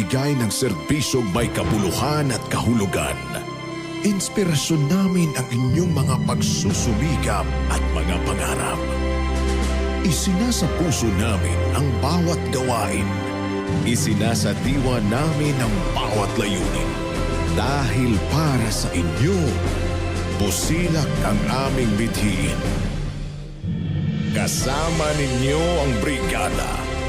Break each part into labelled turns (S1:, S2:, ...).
S1: pagbibigay ng serbisyong may kabuluhan at kahulugan. Inspirasyon namin ang inyong mga pagsusumikap at mga pangarap. Isinasa puso namin ang bawat gawain. Isinasadiwa namin ang bawat layunin. Dahil para sa inyo, busilak ang aming bithiin. Kasama ninyo ang brigada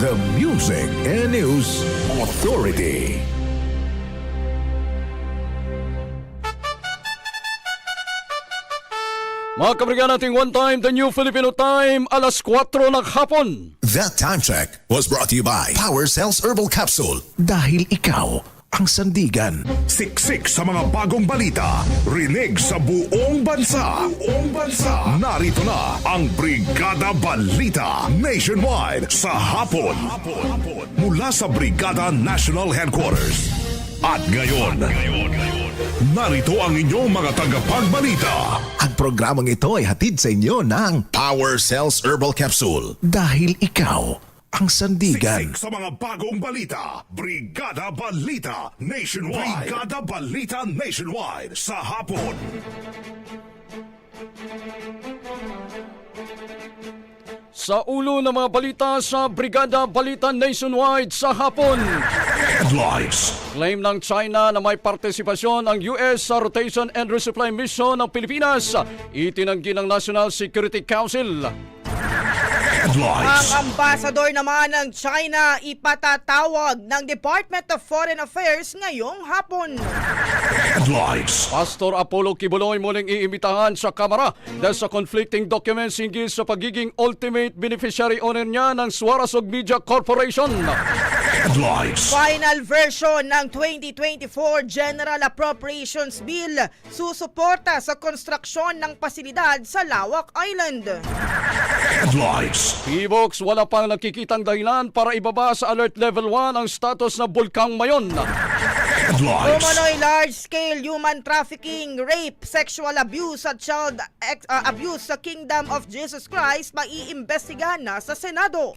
S1: The Music and News Authority.
S2: Mga kabrigyan nating one time, the new Filipino time, alas 4 ng hapon.
S1: That time check was brought to you by Power Cells Herbal Capsule. Dahil ikaw ang sandigan.
S3: Siksik sa mga bagong balita. Rinig sa buong bansa. Buong bansa. Narito na ang Brigada Balita Nationwide sa hapon. Mula sa Brigada National Headquarters. At ngayon, narito ang inyong mga tagapagbalita.
S1: Ang programang ito ay hatid sa inyo ng Power Cells Herbal Capsule. Dahil ikaw ang sandigan.
S3: Siksik sa mga bagong balita. Brigada Balita Nationwide. Brigada Balita Nationwide sa hapon.
S2: Sa ulo ng mga balita sa Brigada Balita Nationwide sa hapon.
S3: Headlines.
S2: Claim ng China na may partisipasyon ang US sa rotation and resupply mission ng Pilipinas. Itinanggi ng National Security Council.
S4: Ang
S3: Headlines.
S4: ambasador naman ng China ipatatawag ng Department of Foreign Affairs ngayong hapon.
S3: Headlines.
S2: Pastor Apollo Kibuloy muling iimbitahan sa Kamara dahil sa conflicting documents hinggil sa pagiging ultimate beneficiary owner niya ng Suarasog Media Corporation.
S3: Headlines.
S4: Final version ng 2024 General Appropriations Bill susuporta sa konstruksyon ng pasilidad sa Lawak Island.
S3: Headlines.
S2: Pibox, wala pang nakikitang dahilan para ibaba sa Alert Level 1 ang status ng Bulkang Mayon.
S3: Headlines.
S4: Umano'y large-scale human trafficking, rape, sexual abuse at child ex- uh, abuse sa Kingdom of Jesus Christ maiimbestigahan na sa Senado.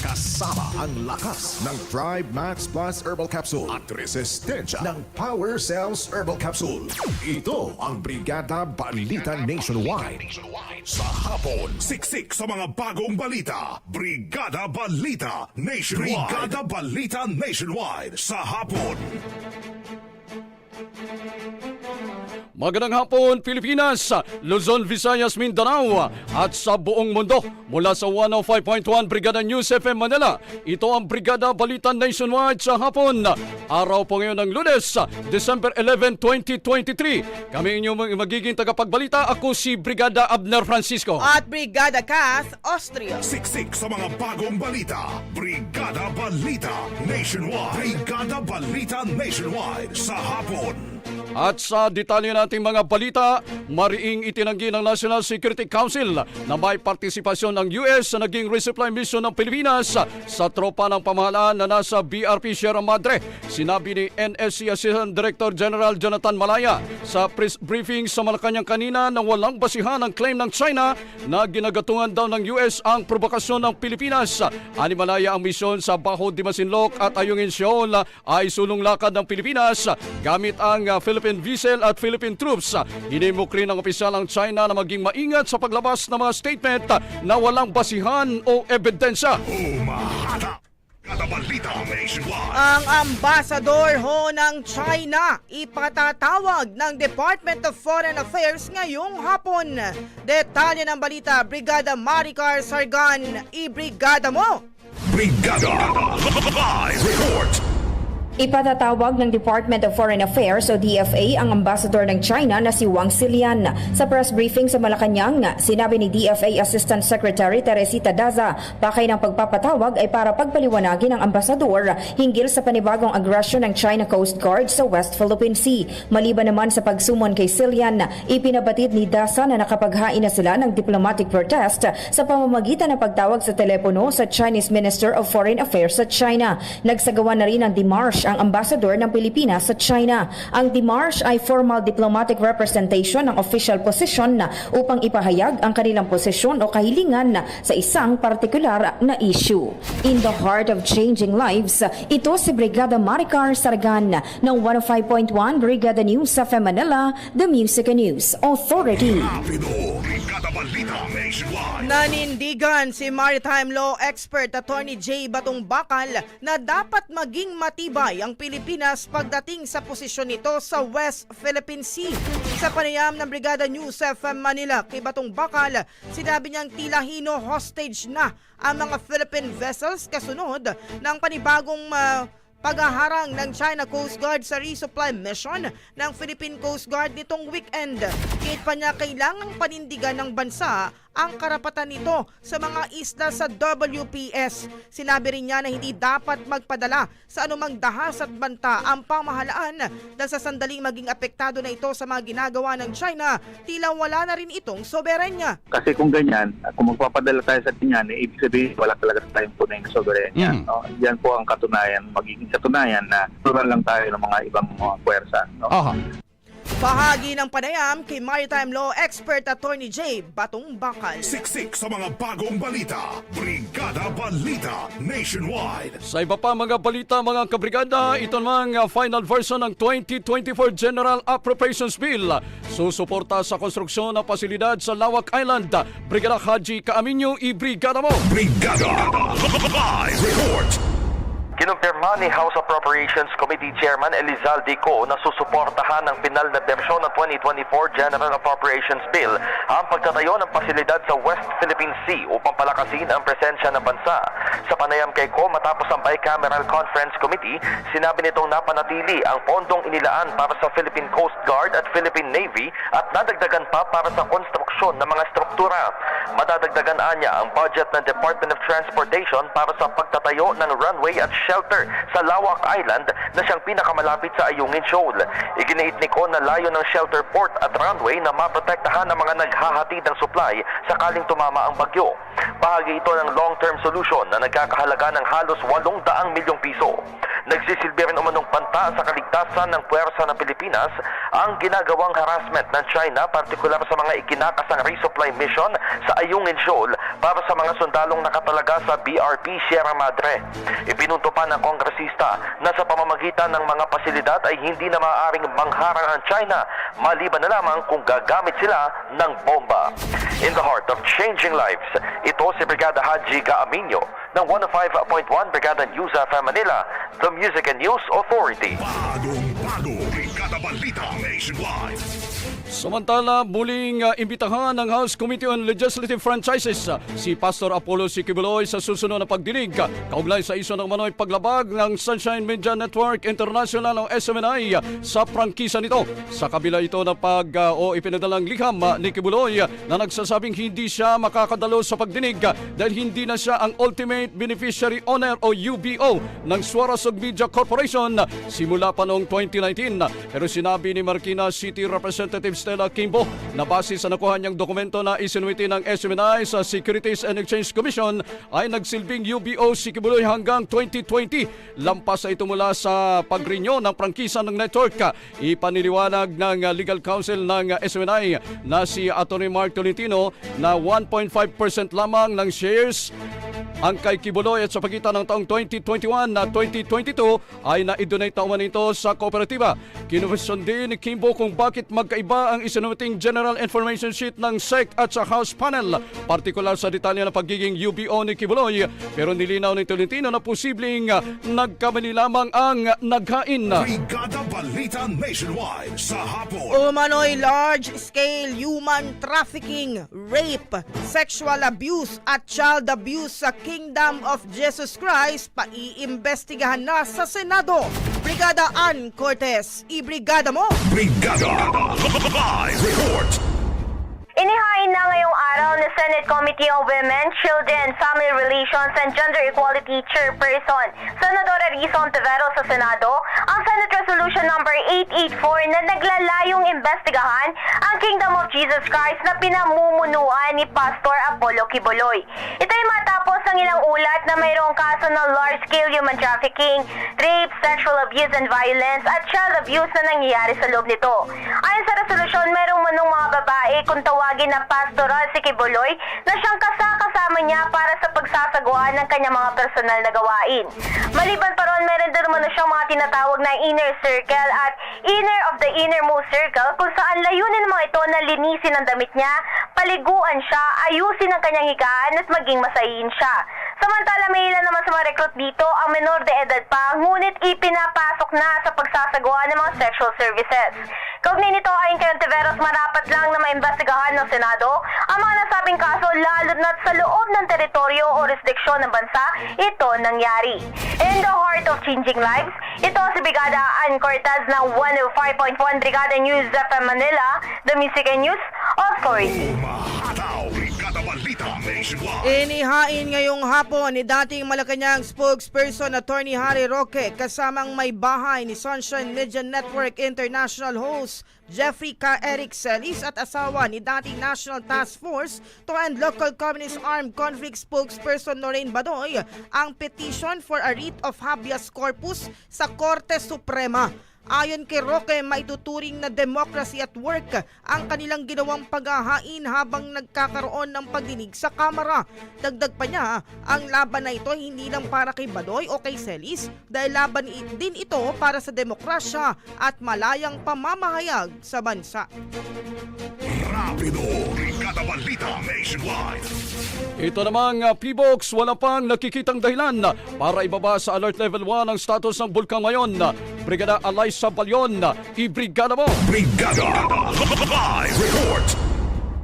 S1: Kasama ang lakas ng Thrive Max Plus Herbal Capsule at resistensya ng Power Cells Herbal Capsule. Ito ang Brigada Balita Nationwide.
S3: Sa hapon, siksik sa mga bagong balita. Brigada Balita Nationwide. Brigada Balita Nationwide sa hapon.
S2: Magandang hapon, Pilipinas, Luzon, Visayas, Mindanao, at sa buong mundo. Mula sa 105.1 Brigada News FM Manila, ito ang Brigada Balita Nationwide sa hapon. Araw po ngayon ng lunes, December 11, 2023. Kami inyong magiging tagapagbalita. Ako si Brigada Abner Francisco.
S4: At Brigada Kath, Austria.
S3: Siksik sa mga bagong balita. Brigada Balita Nationwide. Brigada Balita Nationwide sa hapon.
S2: At sa detalye nating mga balita, mariing itinanggi ng National Security Council na may partisipasyon ng US sa naging resupply mission ng Pilipinas sa tropa ng pamahalaan na nasa BRP Sierra Madre. Sinabi ni NSC Assistant Director General Jonathan Malaya sa press briefing sa Malacanang kanina na walang basihan ang claim ng China na ginagatungan daw ng US ang provokasyon ng Pilipinas. Ani Malaya ang misyon sa Baho de Masinloc at Ayungin Seoul ay sulong lakad ng Pilipinas gamit ang Philippine Vessel at Philippine troops. Hinimok rin ng opisyal ng China na maging maingat sa paglabas ng mga statement na walang basihan o ebidensya.
S3: Umahata.
S4: Ang ambasador ho ng China ipatatawag ng Department of Foreign Affairs ngayong hapon. Detalye ng balita, Brigada Maricar Sargan, i-brigada mo!
S3: Brigada Live Report
S5: Ipatatawag ng Department of Foreign Affairs o DFA ang ambassador ng China na si Wang Xilian. Sa press briefing sa Malacanang, sinabi ni DFA Assistant Secretary Teresita Daza, pakay ng pagpapatawag ay para pagpaliwanagin ang ambasador hinggil sa panibagong agresyon ng China Coast Guard sa West Philippine Sea. Maliban naman sa pagsumon kay Xilian, ipinabatid ni Daza na nakapaghain na sila ng diplomatic protest sa pamamagitan ng pagtawag sa telepono sa Chinese Minister of Foreign Affairs sa China. Nagsagawa na rin ng demarche ang ambassador ng Pilipinas sa China. Ang demarche ay formal diplomatic representation ng official position na upang ipahayag ang kanilang posisyon o kahilingan sa isang partikular na issue. In the heart of changing lives, ito si Brigada Maricar Sargan ng 105.1 Brigada News sa Manila, The Music News Authority.
S4: Nanindigan si maritime law expert Attorney J. Batong Bakal na dapat maging matibay ang Pilipinas pagdating sa posisyon nito sa West Philippine Sea. Sa panayam ng Brigada News FM Manila kay Batong Bakal, sinabi niyang tila hino hostage na ang mga Philippine vessels kasunod ng panibagong ah, paghaharang ng China Coast Guard sa resupply mission ng Philippine Coast Guard nitong weekend. Kahit pa niya kailangang panindigan ng bansa ang karapatan nito sa mga isla sa WPS. Sinabi rin niya na hindi dapat magpadala sa anumang dahas at banta ang pamahalaan dahil sa sandaling maging apektado na ito sa mga ginagawa ng China, tila wala na rin itong soberenya.
S6: Kasi kung ganyan, kung magpapadala tayo sa ganyan, eh, ibig sabihin wala talaga tayong tunay na soberenya.
S2: Mm.
S6: No? Yan po ang katunayan, magiging katunayan na turan lang tayo ng mga ibang mga puwersa. No?
S2: Aha.
S4: Bahagi ng panayam kay maritime law expert Attorney J. Batong Bakal.
S3: Siksik sa mga bagong balita Brigada Balita Nationwide
S2: Sa iba pa mga balita mga kabrigada, ito namang uh, final version ng 2024 General Appropriations Bill. Susuporta sa konstruksyon ng pasilidad sa Lawak Island. Brigada Haji Kaaminyo, i-brigada mo!
S3: Brigada Live Report
S7: Kinumpirma ni House Appropriations Committee Chairman Elizalde Co na susuportahan ng pinal na bersyon ng 2024 General Appropriations Bill ang pagtatayo ng pasilidad sa West Philippine Sea upang palakasin ang presensya ng bansa. Sa panayam kay Co matapos ang Bicameral Conference Committee, sinabi nitong napanatili ang pondong inilaan para sa Philippine Coast Guard at Philippine Navy at nadagdagan pa para sa konstruksyon ng mga struktura. Madadagdagan anya ang budget ng Department of Transportation para sa pagtatayo ng runway at shelter sa Lawak Island na siyang pinakamalapit sa Ayungin Shoal. Iginiit ni Con na layo ng shelter port at runway na maprotektahan ng mga naghahatid ng supply sakaling tumama ang bagyo. Bahagi ito ng long-term solution na nagkakahalaga ng halos 800 milyong piso. Nagsisilbi rin umanong panta sa kaligtasan ng puwersa ng Pilipinas ang ginagawang harassment ng China partikular sa mga ikinakasang resupply mission sa Ayungin Shoal para sa mga sundalong nakatalaga sa BRP Sierra Madre. Ipinunto pa ng kongresista na sa pamamagitan ng mga pasilidad ay hindi na maaaring mangharang ang China maliban na lamang kung gagamit sila ng bomba. In the heart of changing lives, ito si Brigada Haji Gaaminyo ng 105.1 Brigada News FM Manila, the Music and News Authority.
S3: Bagong bago Brigada Balita Nationwide
S2: Samantala, muling uh, imbitahan ng House Committee on Legislative Franchises uh, si Pastor Apollo Sikibuloy sa susunod na pagdinig uh, kaugnay sa iso ng manoy paglabag ng Sunshine Media Network International o SMNI uh, sa prangkisa nito. Sa kabila ito na pag uh, o ipinadalang liham uh, ni Kibuloy uh, na nagsasabing hindi siya makakadalo sa pagdinig uh, dahil hindi na siya ang Ultimate Beneficiary Owner o UBO ng Suarasog Media Corporation uh, simula pa noong 2019. Uh, Pero sinabi ni Marikina City Representative Stella Kimbo na base sa nakuha niyang dokumento na isinuwiti ng SMNI sa Securities and Exchange Commission ay nagsilbing UBO si Kibuloy hanggang 2020. Lampas sa ito mula sa pagrinyo ng prangkisa ng network. Ipaniliwanag ng legal counsel ng SMNI na si Atty. Mark Tolentino na 1.5% lamang ng shares ang kay Kibuloy at sa pagitan ng taong 2021 na 2022 ay na-donate na umano ito sa kooperatiba. Kinwestiyon din ni Kimbo kung bakit magkaiba na ang isinumiting General Information Sheet ng SEC at sa House Panel, partikular sa detalye ng pagiging UBO ni Kibuloy. Pero nilinaw ni Tolentino na posibleng ah, nagkamali lamang ang naghain.
S3: Brigada Balita Nationwide sa hapon.
S4: Umano'y large-scale human trafficking, rape, sexual abuse at child abuse sa Kingdom of Jesus Christ paiimbestigahan na sa Senado. Brigada Ann Cortez, ibrigada mo!
S3: Brigada Live Report.
S8: Inihain na ngayong araw ni Senate Committee on Women, Children, Family Relations and Gender Equality Chairperson, Senadora Risa Ontiveros sa Senado, ang Senate Resolution number 884 na naglalayong imbestigahan ang Kingdom of Jesus Christ na pinamumunuan ni Pastor Apollo Kibuloy. Ito ay matapos ang ilang ulat na mayroong kaso ng large-scale human trafficking, rape, sexual abuse and violence at child abuse na nangyayari sa loob nito. Ayon sa resolusyon, mayroong manong mga babae kung tawagin na pastoral si Kibuloy na siyang kasakasama niya para sa pagsasagawa ng kanyang mga personal na gawain. Maliban pa ron, meron din naman siyang mga tinatawag na inner circle at inner of the innermost circle kung saan layunin ng ito na linisin ang damit niya, paliguan siya, ayusin ang kanyang higaan at maging masayin siya. Samantala may ilan naman sa mga recruit dito ang menor de edad pa ngunit ipinapasok na sa pagsasagawa ng mga sexual services. Kaugnay nito ayon kay Ontiveros marapat lang na maimbestigahan ng Senado ang mga nasabing kaso lalo na't sa loob ng teritoryo o jurisdiksyon ng bansa ito nangyari. In the heart of changing lives, ito si Brigada Ann Cortez ng 105.1 Brigada News FM Manila, the Music and News Authority.
S4: Inihain ngayong hapon ni dating Malacanang spokesperson Attorney Harry Roque kasamang may bahay ni Sunshine Media Network International host Jeffrey K. Eric Celis at asawa ni dating National Task Force to End Local Communist Armed Conflict spokesperson Lorraine Badoy ang petition for a writ of habeas corpus sa Korte Suprema. Ayon kay Roque, maituturing na democracy at work ang kanilang ginawang paghahain habang nagkakaroon ng pagdinig sa Kamara. Dagdag pa niya, ang laban na ito hindi lang para kay Badoy o kay Celis dahil laban din ito para sa demokrasya at malayang pamamahayag sa bansa.
S3: Rapido. Brigada Balita Nationwide.
S2: Ito namang uh, P-Box, wala pang nakikitang dahilan na para ibaba sa Alert Level 1 ang status ng bulkan ngayon. Brigada Alaysa Balyon, ibrigada mo!
S3: Brigada Live Report.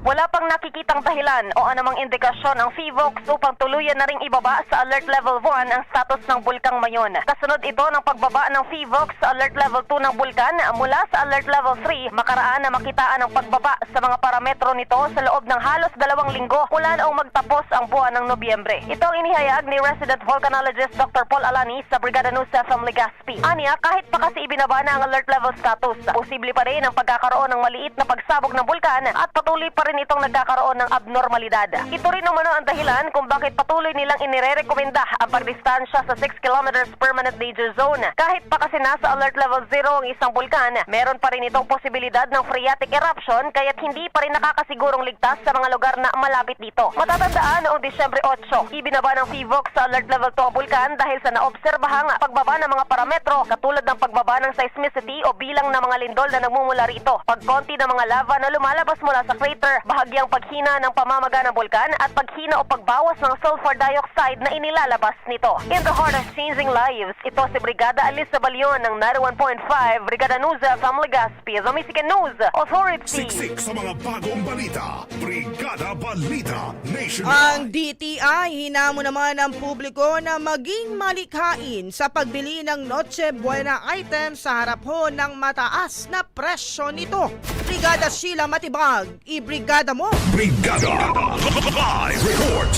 S8: Wala pang nakikitang dahilan o anumang indikasyon ang FIVOX upang tuluyan na ring ibaba sa Alert Level 1 ang status ng Bulkang Mayon. Kasunod ito ng pagbaba ng FIVOX sa Alert Level 2 ng bulkan mula sa Alert Level 3 makaraan na makitaan ang pagbaba sa mga parametro nito sa loob ng halos dalawang linggo mula noong magtapos ang buwan ng Nobyembre. Ito ang inihayag ni resident volcanologist Dr. Paul Alani sa Brigada News FM Legazpi. Aniya, kahit pa kasi ibinaba na ang alert level status, posible pa rin ang pagkakaroon ng maliit na pagsabog ng bulkan at patuloy pa rin itong nagkakaroon ng abnormalidad. Ito rin umano ang dahilan kung bakit patuloy nilang inirerekomenda ang pagdistansya sa 6 kilometers permanent danger zone. Kahit pa kasi nasa alert level 0 ang isang bulkan, meron pa rin itong posibilidad ng phreatic eruption kaya't hindi pa rin nakakasigurong ligtas sa mga lugar na malapit dito. Matatandaan noong Disyembre 8, ibinaba ng FIVOX sa alert level 2 ang bulkan dahil sa naobserbahang pagbaba ng mga parametro katulad ng pagbaba ng seismicity o bilang ng mga lindol na nagmumula rito. Pagkonti ng mga lava na lumalabas mula sa crater, bahagyang paghina ng pamamaga ng bulkan at paghina o pagbawas ng sulfur dioxide na inilalabas nito. In the heart of changing lives, ito si Brigada Alisa Balion ng 91.5 Brigada News from Legazpi, the Mexican News Authority.
S3: Siksik sa mga bagong balita. Brigada Balita Nationwide.
S4: Ang DTI hinamo naman ang publiko na maging malikhain sa pagbili ng Noche Buena item sa harap ho ng mataas na presyo nito. Brigada Sheila Matibag, ibrigada mo!
S3: Brigada Live Report.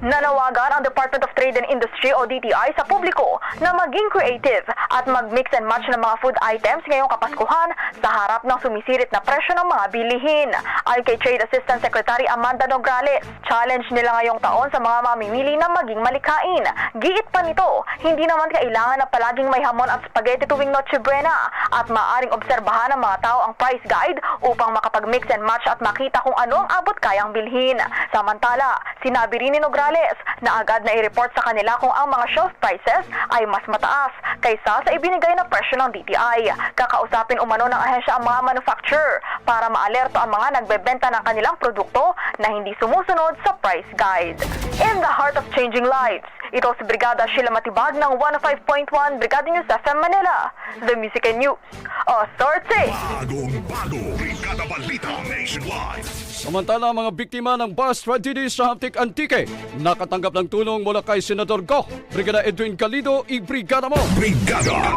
S8: Nanawagan ang Department of Trade and Industry o DTI sa publiko na maging creative at mag-mix and match ng mga food items ngayong Kapaskuhan sa harap ng sumisirit na presyo ng mga bilihin. Ayon kay Trade Assistant Secretary Amanda Nograles, challenge nila ngayong taon sa mga mamimili na maging malikhain. Giit pa nito, hindi naman kailangan na palaging may hamon at spaghetti tuwing Noche Buena at maaring obserbahan ng mga tao ang price guide upang makapag-mix and match at makita kung ano ang abot kayang bilhin. Samantala, sinabi rin ni Nograles na agad na i-report sa kanila kung ang mga shelf prices ay mas mataas kaysa sa ibinigay na presyo ng DTI. Kakausapin umano ng ahensya ang mga manufacturer para maalerto ang mga nagbebenta ng kanilang produkto na hindi sumusunod sa price guide. In the heart of changing lives, ito si Brigada Sheila Matibag ng 105.1 Brigada News FM Manila. The Music and News Authority.
S3: Bagong bago, Brigada Balita Nationwide.
S2: Samantala, mga biktima ng bus tragedy sa Haptik Antique nakatanggap ng tulong mula kay Senador Go. Brigada Edwin Galido, i-brigada mo!
S3: Brigada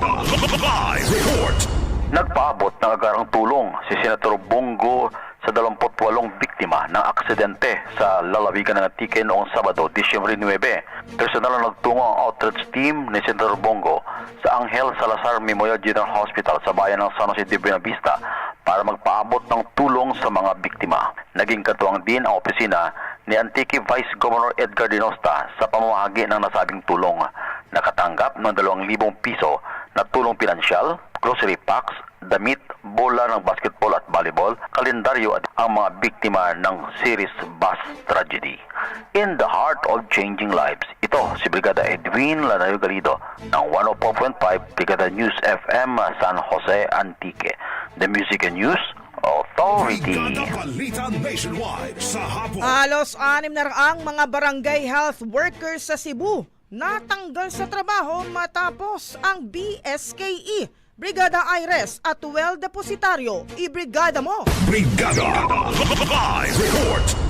S3: Live Report.
S9: Nagpaabot ng agarang tulong si Senator Bongo sa 28 biktima ng aksidente sa lalawigan ng Antique noong Sabado, Disyembre 9. Personal na nagtungo ang outreach team ni Senator Bongo sa Angel Salazar Memorial General Hospital sa bayan ng San Jose de Buenavista para magpaabot ng tulong sa mga biktima. Naging katuwang din ang opisina ni Antique Vice Governor Edgar Dinosta sa pamamahagi ng nasabing tulong. Nakatanggap ng 2,000 piso na tulong pinansyal, grocery packs, damit, bola ng basketball at volleyball, kalendaryo at ang mga biktima ng series bus tragedy. In the heart of changing lives, ito si Brigada Edwin Lanayo Galido ng 104.5 Brigada News FM San Jose Antique. The Music and News Authority.
S4: Halos anim na raang mga barangay health workers sa Cebu natanggal sa trabaho matapos ang BSKE. Brigada Ires at well depositaryo, ibrigada mo!
S3: Brigada Live Report.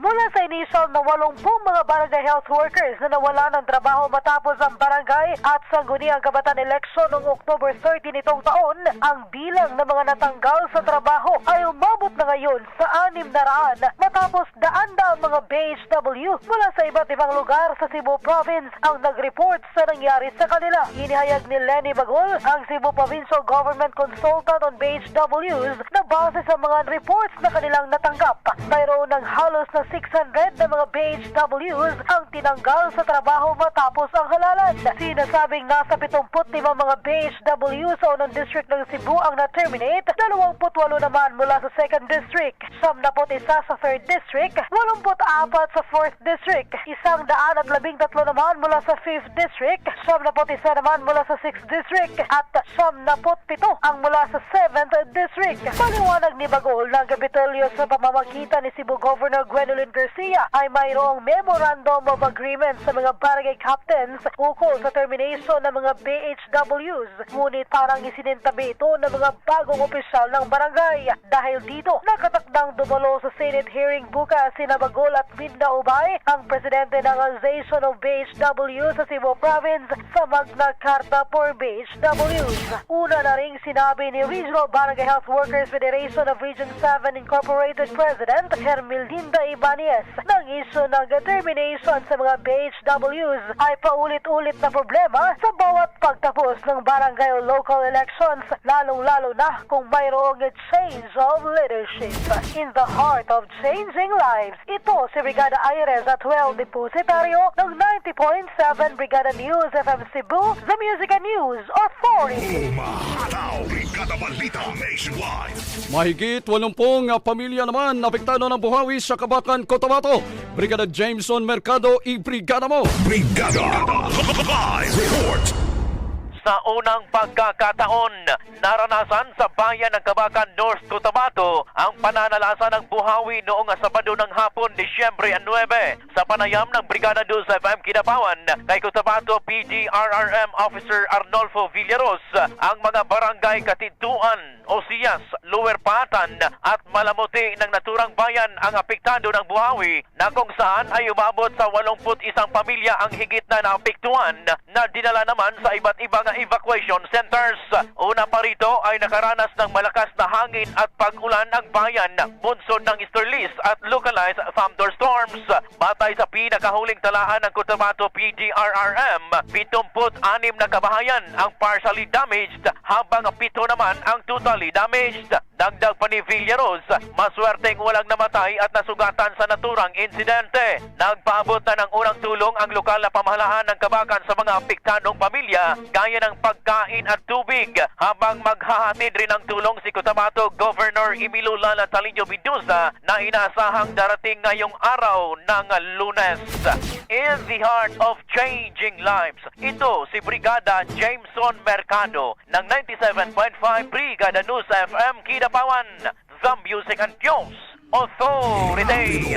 S10: Mula sa initial na 80 mga barangay health workers na nawala ng trabaho matapos ang barangay at sangguniang kabatan eleksyon noong October 30 nitong taon, ang bilang ng mga natanggal sa trabaho ay umabot na ngayon sa 600 matapos daan-daang mga BHW mula sa iba't ibang lugar sa Cebu Province ang nag-report sa nangyari sa kanila. Inihayag ni Lenny Bagol, ang Cebu Provincial Government Consultant on BHWs na base sa mga reports na kanilang natanggap. Mayroon ng halos na 600 na mga BHWs ang tinanggal sa trabaho matapos ang halalan. Sinasabing nasa 75 mga BHW sa unang district ng Cebu ang na-terminate, 28 naman mula sa 2nd district, 71 sa 3rd district, 84 sa 4th district, isang daan at labing tatlo naman mula sa 5th district, 71 naman mula sa 6th district, at 77 ang mula sa 7th district. Paliwanag ni Bagol ang Kapitolyo sa pamamagitan ni Cebu Governor Gwendolyn Garcia ay mayroong Memorandum of Agreement sa mga barangay captains ukol sa termination ng mga BHWs. Ngunit parang isinintabi ito ng mga bagong opisyal ng barangay. Dahil dito, nakatakdang dumalo sa Senate hearing bukas si Nabagol at Minda Ubay, ang presidente ng Association of BHW sa Cebu Province sa Magna Carta for BHWs. Una na ring sinabi ni Regional Barangay Health Workers Federation of Region 7 Incorporated President Hermelinda Ibanez ng isyo ng determination sa mga BHWs ay paulit-ulit na problema sa bawat pagtapos ng barangay o local elections, lalong-lalo na kung mayroong change of leadership. In the heart of changing lives, ito si Brigada Aires at 12 Depositaryo ng 90.7 Brigada News FM Cebu, The Music and News Authority.
S3: Umahataw, Brigada Balita Nationwide.
S2: Mahigit 80 pamilya naman apektado ng buhawi sa Kabakan, Cotabato. Brigada Jameson Mercado, i-brigada mo!
S3: Brigada Live Report.
S9: Sa unang pagkakataon, naranasan sa bayan ng Kabakan North Cotabato ang pananalasa ng buhawi noong Sabado ng hapon, Disyembre 9 sa panayam ng Brigada 2 FM Kinapawan kay Cotabato PDRRM Officer Arnolfo Villaros ang mga barangay Katintuan, Osias, Lower Patan at Malamuti ng naturang bayan ang apektado ng buhawi na kung saan ay umabot sa 81 pamilya ang higit na naapektuhan na dinala naman sa iba't ibang evacuation centers. Una pa rito ay nakaranas ng malakas na hangin at pag-ulan ang bayan, bunsod ng easterlies at localized thunderstorms. Batay sa pinakahuling talaan ng Cotabato PDRRM, 76 na kabahayan ang partially damaged habang pito naman ang totally damaged. Dagdag pa ni Villaros, maswerteng walang namatay at nasugatan sa naturang insidente. Nagpaabot na ng unang tulong ang lokal na pamahalaan ng Kabakan sa mga apektadong pamilya gaya ng pagkain at tubig habang maghahatid rin ng tulong si Cotabato Governor Emilio Lala Talino Bidusa na inaasahang darating ngayong araw ng lunes. In the heart of changing lives, ito si Brigada Jameson Mercado ng 97.5 Brigada News FM Kidapawan, The Music and News Authority.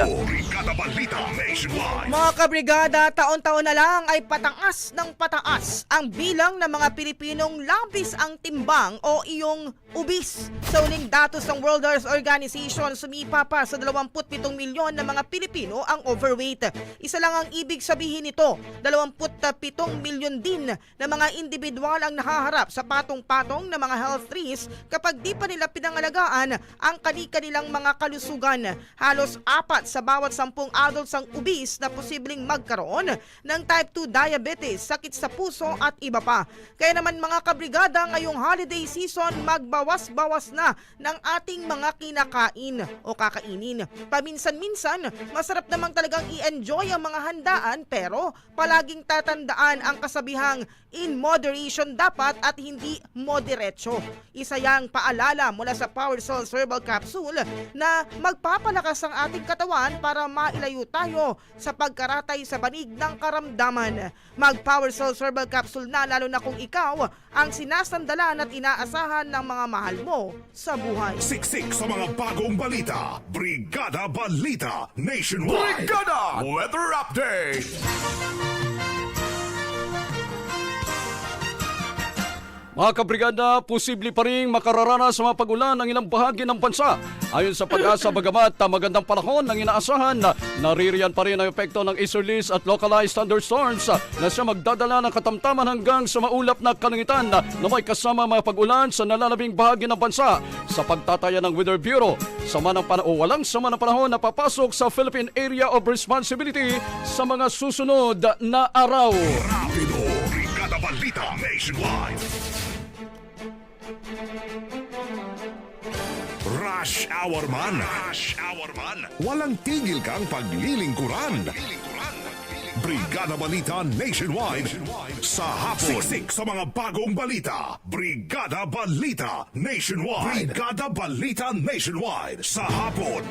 S4: Mga kabrigada, taon-taon na lang ay pataas ng pataas ang bilang ng mga Pilipinong labis ang timbang o iyong ubis. Sa uling datos ng World Health Organization, sumipa pa sa 27 milyon na mga Pilipino ang overweight. Isa lang ang ibig sabihin nito, 27 milyon din na mga individual ang nahaharap sa patong-patong na mga health risks kapag di pa nila pinangalagaan ang kani-kanilang mga kalusugan. Halos apat sa bawat sampung adults ang ubis na posibleng magkaroon ng type 2 diabetes, sakit sa puso at iba pa. Kaya naman mga kabrigada ngayong holiday season, magbawas-bawas na ng ating mga kinakain o kakainin. Paminsan-minsan, masarap namang talagang i-enjoy ang mga handaan pero palaging tatandaan ang kasabihang in moderation dapat at hindi moderecho. Isa yang paalala mula sa Power Cells Herbal Capsule na magpapalakas ang ating katawan para mailayo tayo sa pagkaratay sa banig ng karamdaman. Mag Power Cells Herbal Capsule na lalo na kung ikaw ang sinasandalan at inaasahan ng mga mahal mo sa buhay.
S3: Siksik sa mga bagong balita. Brigada Balita Nationwide.
S1: Brigada Weather Update.
S2: Mga kabrigada, posible pa rin makararanas sa mga pagulan ng ilang bahagi ng bansa. Ayon sa pag-asa bagamat magandang panahon ng inaasahan, na naririyan pa rin ang epekto ng easterlies at localized thunderstorms na siya magdadala ng katamtaman hanggang sa maulap na kalangitan na may kasama mga pagulan sa nalalabing bahagi ng bansa. Sa pagtataya ng Weather Bureau, sama ng pana- o walang sama ng panahon na papasok sa Philippine Area of Responsibility sa mga susunod na araw.
S3: Rapido. Nationwide. Rush Hour man. Rush Hour man. Walang tigil kang paglilingkuran. Brigada Balita Nationwide. Sa hapon. Siksik sa mga bagong balita. Brigada Balita Nationwide. Brigada Balita Nationwide. Sa hapon.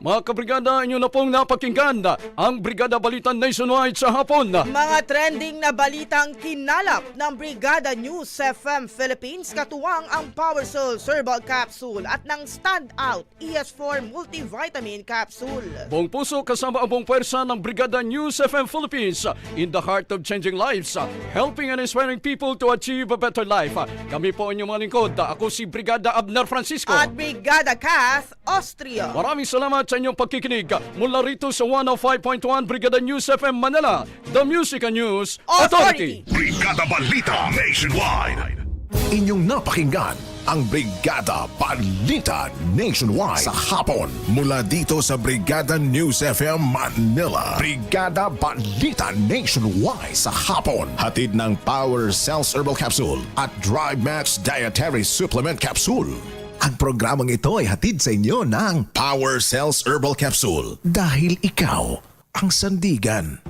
S2: Mga kabrigada, inyo na pong napakinggan ang Brigada Balita Nationwide sa hapon.
S4: Mga trending na balitang kinalap ng Brigada News FM Philippines katuwang ang Power Soul Herbal Capsule at ng Standout ES4 Multivitamin Capsule.
S2: Buong puso kasama ang buong pwersa ng Brigada News FM Philippines in the heart of changing lives, helping and inspiring people to achieve a better life. Kami po inyong mga lingkod. Ako si Brigada Abner Francisco.
S4: At Brigada Kath Austria.
S2: Maraming salamat sa inyong pagkikinig mula rito sa 105.1 Brigada News FM Manila, The Music and News
S4: Authority.
S3: Brigada Balita Nationwide.
S1: Inyong napakinggan ang Brigada Balita Nationwide sa hapon mula dito sa Brigada News FM Manila. Brigada Balita Nationwide sa hapon. Hatid ng Power Cells Herbal Capsule at Drive Max Dietary Supplement Capsule. Ang programang ito ay hatid sa inyo ng Power Cells Herbal Capsule dahil ikaw ang sandigan.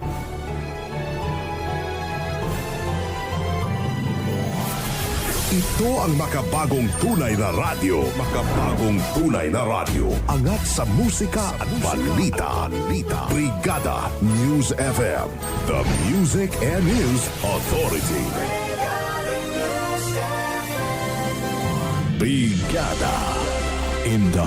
S3: Ito ang makabagong tunay na radyo. Makabagong tunay na radyo. Angat sa musika at balita. balita. Brigada News FM. The Music and News Authority.
S1: Brigada. In the